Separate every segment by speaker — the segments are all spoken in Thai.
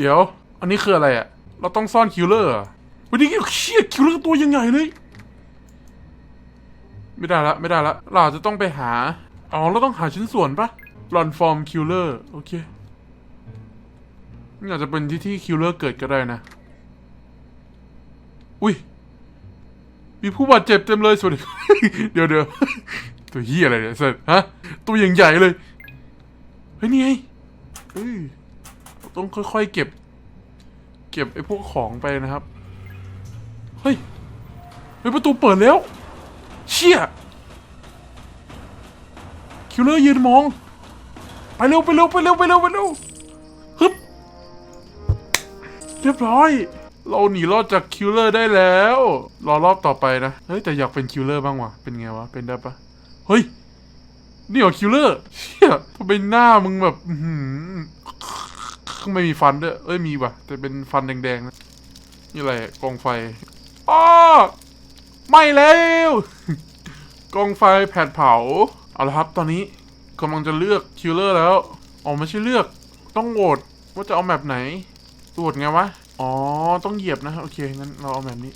Speaker 1: เดี๋ยว อันนี้คืออะไรอะเราต้องซ่อนคิลเลอร์วันนี้เชี่ยคิลเลอร์ตัวยังไงเลยไม่ได้ละไม่ได้ละเราจะต้องไปหาอ๋อเราต้องหาชิ้นส่วนปะรอนฟอร์มคิลเลอร์โอเคนี่อาจจะเป็นที่ที่คิลเลอร์เกิดก็ได้นะ อุ้ยมีผู้บาดเจ็บเต็มเลยสวัสดีเดี๋ยวเดี๋ยวตัวเฮียอะไรเนี่ยเซนฮะตัวอย่างใหญ่เลย เฮ้ยนี่ไงเอ้ย ต้องค่อยๆเก็บ เก็บไอ้พวกของไปนะครับ เฮ้ยเฮ้ยประตูเปิดแล้ว เชี่ยคิลเลอร์ยืนมอง ไปเร็วไปเร็วไปเร็วไปเร็วไปเร็วฮึบเรียบร้อย เราหนีรอดจากคิลเลอร์ได้แล้ว รอรอบต่อไปนะ เฮ้ยแต่อยากเป็นคิลเลอร์บ้างว่ะ เป็นไงวะ เป็นได้ปะเฮ้ย นี่เหรอคิลเลอร์ เชี่ยทำไมหน้ามึงแบบ อื ไม่มีฟันด้วย เอ้ยมีว่ะ แต่เป็นฟันแดงๆนะนี่อะไรกองไฟอ้อไม่แล้วกองไฟแผดเผา เอาละครับ ตอนนี้กำลังจะเลือกคิลเลอร์แล้วอ๋อไม่ใช่เลือก ต้องโหวตว่าจะเอาแมปไหนโหวตไงวะ อ๋อ ต้องเหยียบนะ โอเค งั้นเราเอาแบบนี้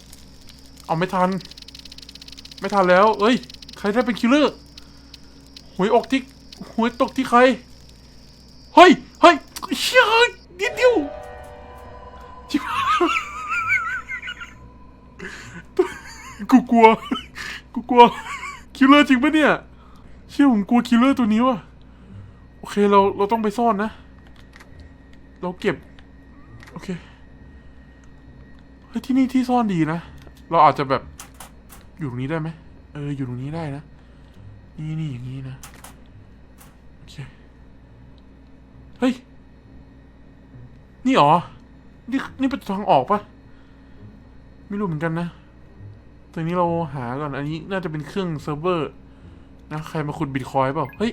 Speaker 1: เอาไม่ทัน ไม่ทันแล้ว เอ้ย ใครได้เป็นคิลเลอร์หวยออกที่หวยตกที่ใคร เฮ้ย เฮ้ยเชี่ยเฮ้ยนิดเดียวชิบหายกูกลัว กูกลัว คิลเลอร์จริงปะเนี่ย เชี่ยผมกลัวคิลเลอร์ตัวนี้ว่ะ โอเคเราเราต้องไปซ่อนนะ เราเก็บ โอเคเฮ้ยที่นี่ที่ซ่อนดีนะ เราอาจจะแบบอยู่ตรงนี้ได้ไหม เออ อยู่ตรงนี้ได้นะ นี่นี่อย่างนี้นะ โอเค เฮ้ย นี่หรอ นี่นี่เป็นทางออกปะไม่รู้เหมือนกันนะตอนนี้เราหาก่อน อันนี้น่าจะเป็นเครื่องเซิร์ฟเวอร์นะใครมาขุดบิตคอยน์เปล่า เฮ้ย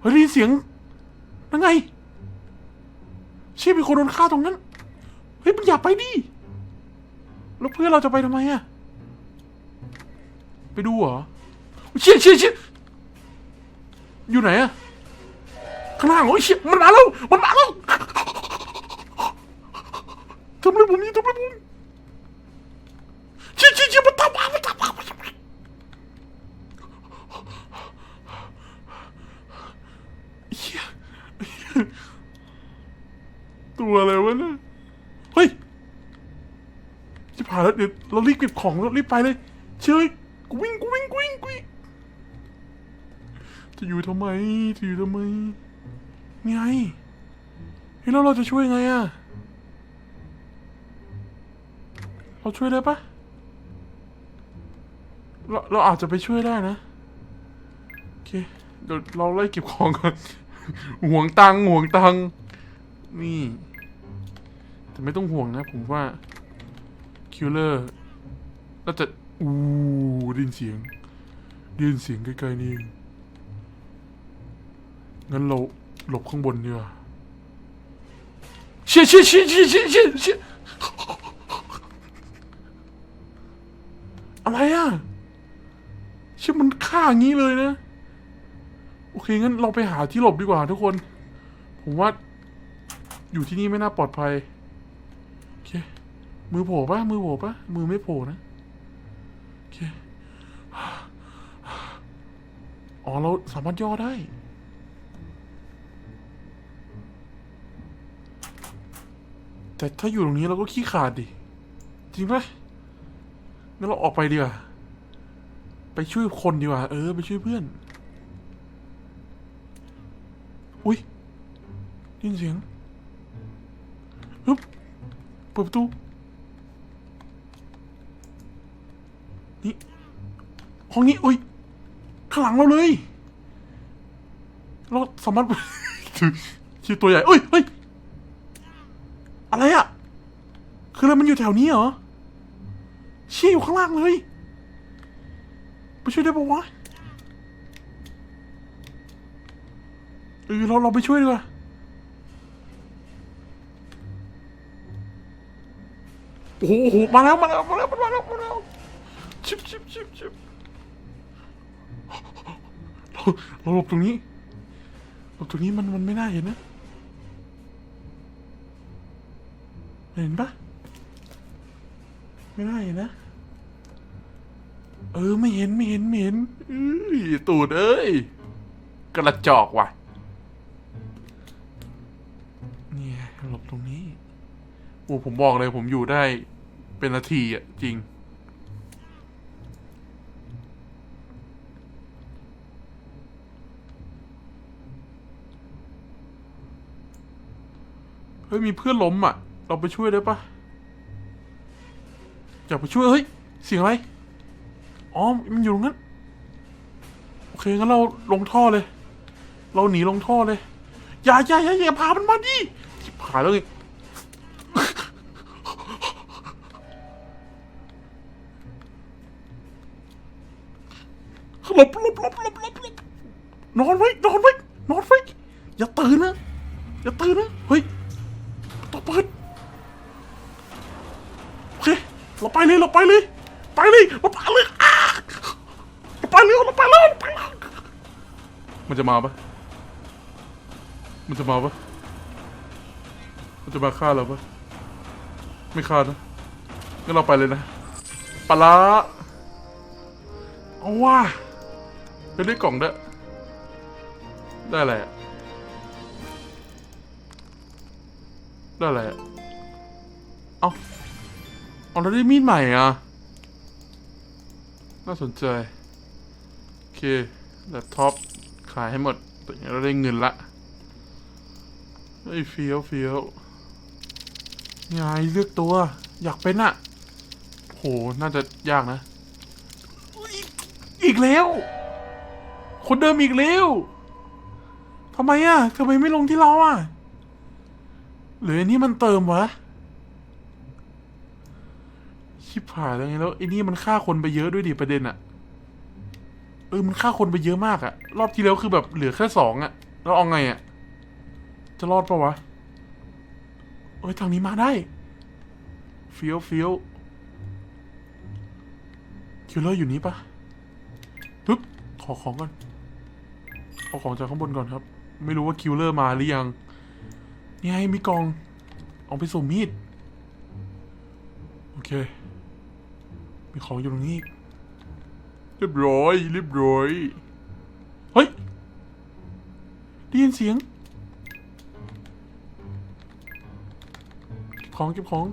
Speaker 1: เฮ้ยได้ยินเสียงนั่นไงเชี่ยมีคนโดนฆ่าตรงนั้น เฮ้ยมันอย่าไปดิ แล้วเพื่อนเราจะไปทำไมอะไปดูเหรอ เชี่ยเชี่ยเชี่ยอยู่ไหนอะข้างล่างโอ้ยเชี่ยมันมาแล้ว มันมาแล้ว ทำอะไรผมนี่ทำอะไรผมชี่ยเชี่ยเชี่ยมันตามมามันตามมามันตามาเชี่ยตัวอะไรวะเนี่ยเฮ้ยจะผ่านแล้วเดี๋ยวเรารีบเก็บของเรารีบไปเลย เชยกูวิ่งกูวิ่งกูวิ่งกูวิ่งจะอยู่ทำไมจะอยู่ทำไมไงเฮ้ยแล้วเราจะช่วยไงอะ เราช่วยได้ปะเราเราอาจจะไปช่วยได้นะ โอเค เดี๋ยวเราไล่เก็บของก่อนห่วงตังห่วงตัง นี่ แต่ไม่ต้องห่วงนะ ผมว่า คิลเลอร์น่าจะ อู้ดินเสียงดินเสียงใกล้ๆนี่เองงั้นเราหลบข้างบนดีกว่าเชี่ยเชี่ยเชี่ยเชี่ยเชี่ยเชี่ยเชี่ย อะไรอะเชี่มันฆ่าอย่างนี้เลยนะ โอเคงั้นเราไปหาที่หลบดีกว่าทุกคน ผมว่า อยู่ที่นี่ไม่น่าปลอดภัย โอเค มือโผล่ปะมือโผล่ปะมือไม่โผล่นะ โอเค อ๋อเราสามารถย่อได้แต่ถ้าอยู่ตรงนี้เราก็ขี้ขาดดิ จริงปะ งั้นเราออกไปดีกว่า ไปช่วยคนดีกว่า เออ ไปช่วยเพื่อน อุ้ยยินเสียงฮึบเปิดประตู นี่ ห้องนี้ อุ้ย ข้างหลังเราเลย เราสามารถชื่อตัวใหญ่เอ้ยเฮ้ย อะไรอะ คืออะไรมันอยู่แถวนี้เหรอ เชี่ยอยู่ข้างล่างเลยไปช่วยได้ปะวะเออเราเราไปช่วยดีกว่าโอ้โหมาแล้วมาแล้วมาแล้วมาแล้วมาแล้วชิบชิบชิบชิบเราเราหลบตรงนี้หลบตรงนี้มันมันไม่น่าเห็นนะ เห็นปะ ไม่ได้นะ เออไม่เห็นไม่เห็นไม่เห็นอือตูดเอ้ย กระจอกว่ะ เนี่ยหลบตรงนี้ โอ้ผมบอกเลยผมอยู่ได้เป็นนาทีอะ จริง เฮ้ย มีเพื่อนล้มอะ เราไปช่วยได้ปะ อยากไปช่วยเฮ้ยเสียงอะไรอ๋อมันอยู่ตรงนั้นโอเคงั้นเราลงท่อเลย เราหนีลงท่อเลย อย่าอย่าอย่าอย่าพามันมาดิชิบหาแล้วไงหลบหลบหลบหลบหลบหลบนอนไว้นอนไว้นอนไว้อย่าตื่นนะอย่าตื่นนะเฮ้ย ไปเลยเราไปเลยไปเลยเราไปเลยอ่าเราไปเลยเราไปเลยเราไปเลยมันจะมาปะมันจะมาปะมันจะมาฆ่าเราปะไม่ฆ่านะงั้นเราไปเลยนะปลาร้าเอาว่าไปได้กล่องด้วยได้อะไรได้อะไรอะเอา เอเราได้มีดใหม่อะ น่าสนใจ โอเคแล็ปท็อปขายให้หมดตอนนี้เราได้เงินละเฮ้เฟี้ยวเฟี้ยวนี่ไงเลือกตัว อยากเป็นอะโห น่าจะยากนะอ,อีกแล้ว คนเดิมอีกแล้วทำไมอะทำไมไม่ลงที่เราอะหรืออันนี้มันเติมวะ ชิบหายแล้วไงแล้วไอ้นี่มันฆ่าคนไปเยอะด้วยดิประเด็นอะเออมันฆ่าคนไปเยอะมากอะรอบที่แล้วคือแบบเหลือแค่สองอะแล้วเอาไงอะจะรอดปะวะเอ้ยทางนี้มาได้เฟี้ยวเฟี้ยวคิวเลอร์อยู่นี้ปะทึบขอของก่อนเอาของจากข้างบนก่อนครับ ไม่รู้ว่าคิวเลอร์มาหรือยังนี่ไงมีกอง เอาไปส่งมีด โอเค มีของอยู่ตรงนี้ เรียบร้อยเรียบร้อยเฮ้ยได้ยินเสียงเก็บของเก็บของ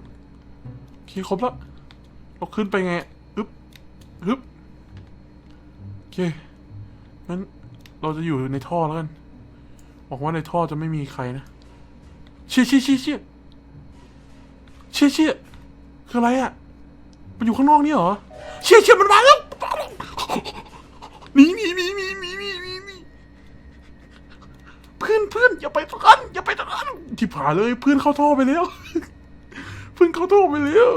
Speaker 1: โอเคครบแล้วเราขึ้นไปไงอึ๊บอึ๊บโอเคงั้นเราจะอยู่ในท่อแล้วกันหวังว่าในท่อจะไม่มีใครนะเชี่ยเชี่ยเชี่ยเชี่ยเชี่ยเชี่ยคืออะไรอะ มันอยู่ข้างนอกนี่เหรอ เชี่ยเชี่ยมันมาแล้วหนีหนีหนีหนีหนีหนีหนีหนีเพื่อนเพื่อนอย่าไปตรงนั้นอย่าไปตรงนั้นที่ผ่าเลยเพื่อนเข้าท่อไปแล้ว เพื่อนเข้าท่อไปแล้ว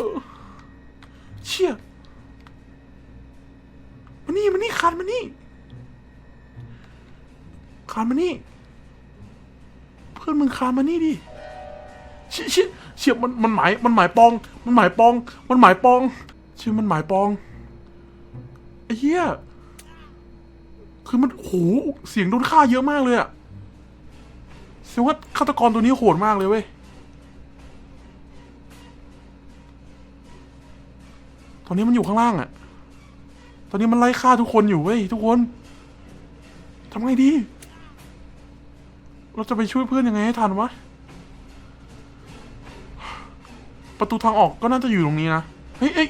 Speaker 1: เชี่ยมานี่มานี่คานมานี่คานมานี่ เพื่อนมึงคานมานี่ดิ ชี่ยเชี่ยเชี่ยมันมันหมายมันหมายปอง มันหมายปอง มันหมายปองเชี่ยมันหมายปองไอ้เหี้ยคือมันโหเสียงโดนฆ่าเยอะมากเลยอะแสดงว่าฆาตกรตัวนี้โหดมากเลยเว้ยตอนนี้มันอยู่ข้างล่างอะตอนนี้มันไล่ฆ่าทุกคนอยู่เว้ยทุกคนทำไงดี เราจะไปช่วยเพื่อนยังไงให้ทันวะ ประตูทางออกก็น่าจะอยู่ตรงนี้นะ เฮ้ยเฮ้ย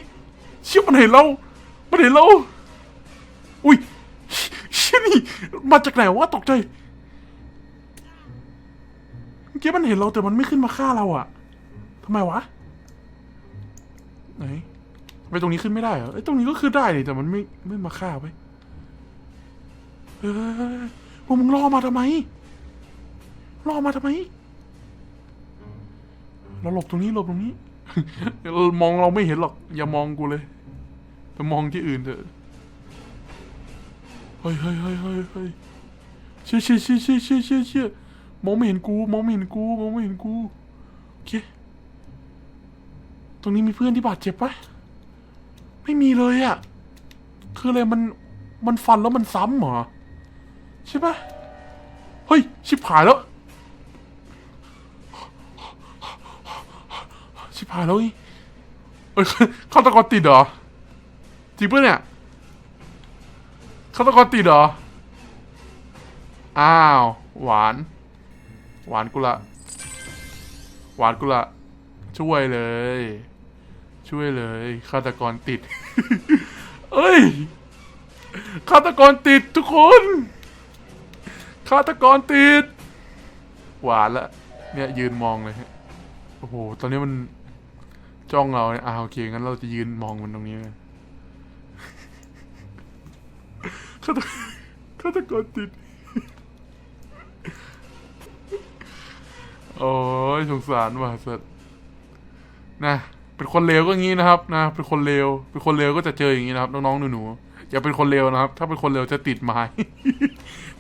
Speaker 1: เชี่ยมันเห็นเรา มันเห็นเรา อุ้ยเชี่ยนี่ มาจากไหนวะตกใจ เมื่อกี้มันเห็นเราแต่มันไม่ขึ้นมาฆ่าเราอะทำไมวะ ไหนไมตรงนี้ขึ้นไม่ได้เหรอไอ้ตรงนี้ก็ขึ้นได้แต่มันไม่ไม่มาฆ่าไปเฮ้ยพวกมึงล่อมาทำไมล่อมาทำไม เราหลบตรงนี้หลบตรงนี้ มองเราไม่เห็นหรอก อย่ามองกูเลยไปมองที่อื่นเถอะเฮ้ยเฮ้ยเฮ้ยเฮ้ยเฮ้ยเชี่ยเชี่ยเชี่ยเชี่ยเชี่ยเชี่ยเชี่ยมองไม่เห็นกู มองไม่เห็นกู มองไม่เห็นกูโอเคตรงนี้มีเพื่อนที่บาดเจ็บปะไม่มีเลยอะคืออะไรมันมันฟันแล้วมันซ้ำเหรอใช่ปะเฮ้ยชิบหายแล้ว ชิบหายแล้วอีเอ้ยฆาตกรติดเหรอจริงปะเนี่ยฆาตกรติดเหรอ อ้าว หวาน หวานกุละ หวานกุละ ช่วยเลย ช่วยเลยฆาตกรติด เอ้ยฆาตกรติดทุกคนฆาตกรติด หวานละ เนี่ยยืนมองเลยฮะโอ้โห ตอนนี้มัน จ้องเราเนี่ยอ่าโอเคงั้นเราจะยืนมองมันตรงนี้เลยฆาตฆาตกรติด โอ้ยสงสารว่ะสัตว์นะเป็นคนเลวก็งี้นะครับ นะ เป็นคนเลวเป็นคนเลวก็จะเจออย่างนี้นะครับน้องๆหนูๆอย่าเป็นคนเลวนะครับ ถ้าเป็นคนเลวจะติดไม้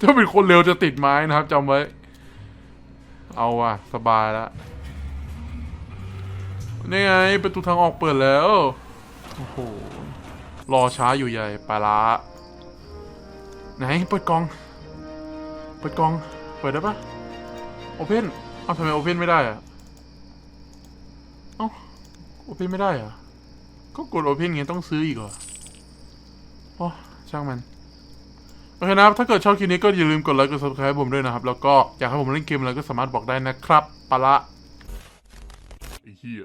Speaker 1: ถ้าเป็นคนเลวจะติดไม้นะครับจำไว้ เอาว่ะ สบายแล้ว นี่ไงประตูทางออกเปิดแล้ว โอ้โห รอช้าอยู่ใหญ่ปละไหนเปิดกล่อง เปิดกล่อง เปิดได้ปะโอเพนเอาทำไมโอเพนไม่ได้อะเอ้าโอเพนไม่ได้อะก็กดโอเพนไงต้องซื้ออีกเหรอโอ้ช่างมันโอเคนะครับ ถ้าเกิดชอบคลิปนี้ก็อย่าลืมกดไลค์กด subscribe ให้ผมด้วยนะครับ แล้วก็อยากให้ผมเล่นเกมอะไรก็สามารถบอกได้นะครับปะละไอ้เหี้ย